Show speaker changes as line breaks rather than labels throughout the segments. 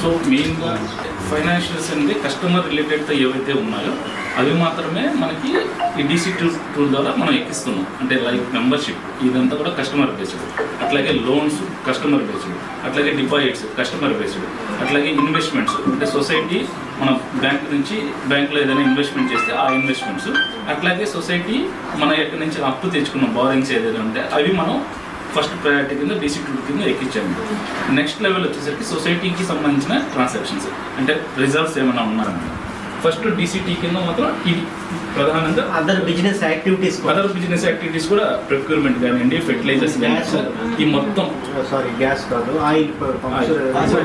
So మెయిన్గా financials అనేది customer రిలేటెడ్తో ఏవైతే ఉన్నాయో అవి మాత్రమే మనకి ఈ డీసీ టూల్ టూల్ ద్వారా మనం ఎక్కిస్తున్నాం. అంటే లైక్ మెంబర్షిప్ ఇదంతా కూడా కస్టమర్ బేస్డ్ అట్లాగే లోన్స్ కస్టమర్ బేస్డ్ అట్లాగే డిపాజిట్స్ కస్టమర్ బేస్డ్ అట్లాగే ఇన్వెస్ట్మెంట్స్ అంటే సొసైటీ మన బ్యాంక్ నుంచి బ్యాంక్లో ఏదైనా ఇన్వెస్ట్మెంట్ చేస్తే ఆ ఇన్వెస్ట్మెంట్స్ అట్లాగే సొసైటీ మన ఎక్కడి నుంచి అప్పు తెచ్చుకున్న బారింగ్స్ ఏదైనా ఉంటే అవి మనం ఫస్ట్ ప్రయారిటీ కింద బీసీ టూ కింద ఎక్కించాము నెక్స్ట్ లెవెల్ వచ్చేసరికి సొసైటీకి సంబంధించిన ట్రాన్సాక్షన్స్ అంటే రిజర్వ్స్ ఏమైనా ఉన్నారన్నమాట ఫస్ట్ డీసీటీ కింద మాత్రం ఇది ప్రధానంగా
other business activities
other business activities కూడా ప్రొక్యూర్మెంట్ కానివ్వండి ఫెర్టిలైజర్స్
Gas.
ఈ మొత్తం
సారీ గ్యాస్ కాదు ఆయిల్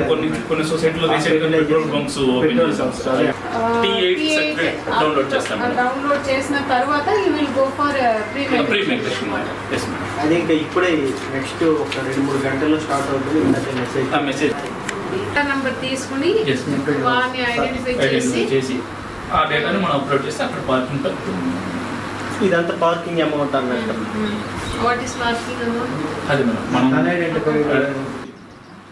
కొన్ని కొన్ని సొసైటీలో రీసెంట్గా పెట్రోల్ బంక్స్ ఓపెన్ డౌన్లోడ్ చేస్తాం
డౌన్లోడ్ చేసిన తర్వాత యూ విల్ గో ఫర్
అది ఇంకా ఇప్పుడే నెక్స్ట్ ఒక రెండు మూడు గంటల్లో స్టార్ట్ అవుతుంది. మెసేజ్
ఆ మెసేజ్
డేటా నంబర్ తీసుకుని వారిని ఐడెంటిఫై చేసి
చేసి ఆ డేటాని మనం అప్లోడ్ చేస్తే అక్కడ పార్కింగ్ పెడుతుంది
ఇదంతా పార్కింగ్ అమౌంట్ అన్నట్టు.
వాట్ ఈస్ పార్కింగ్ అమౌంట్
అది మనం
Unidentified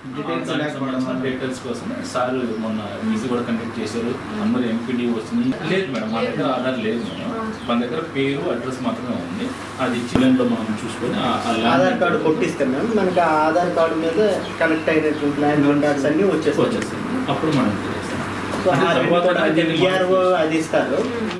డీటెయిల్స్ కోసం సార్ మొన్న ఈజీ కూడా కండక్ట్ చేశారు. అందరూ ఎంపీడీ వచ్చింది లేదు మేడం మా దగ్గర ఆధార్ లేదు మేడం. మన దగ్గర పేరు అడ్రస్ మాత్రమే ఉంది. అది చిల్లెన్లో మనం చూసుకొని
ఆధార్ కార్డు కొట్టిస్తే మేము మనకి ఆ ఆధార్ కార్డు మీద కనెక్ట్ అయినటువంటి ల్యాండ్ కాంటాక్ట్స్ అన్ని వచ్చేస్తాయి.
వచ్చేస్తుంది అప్పుడు మనం
సో అది ఇస్తారు.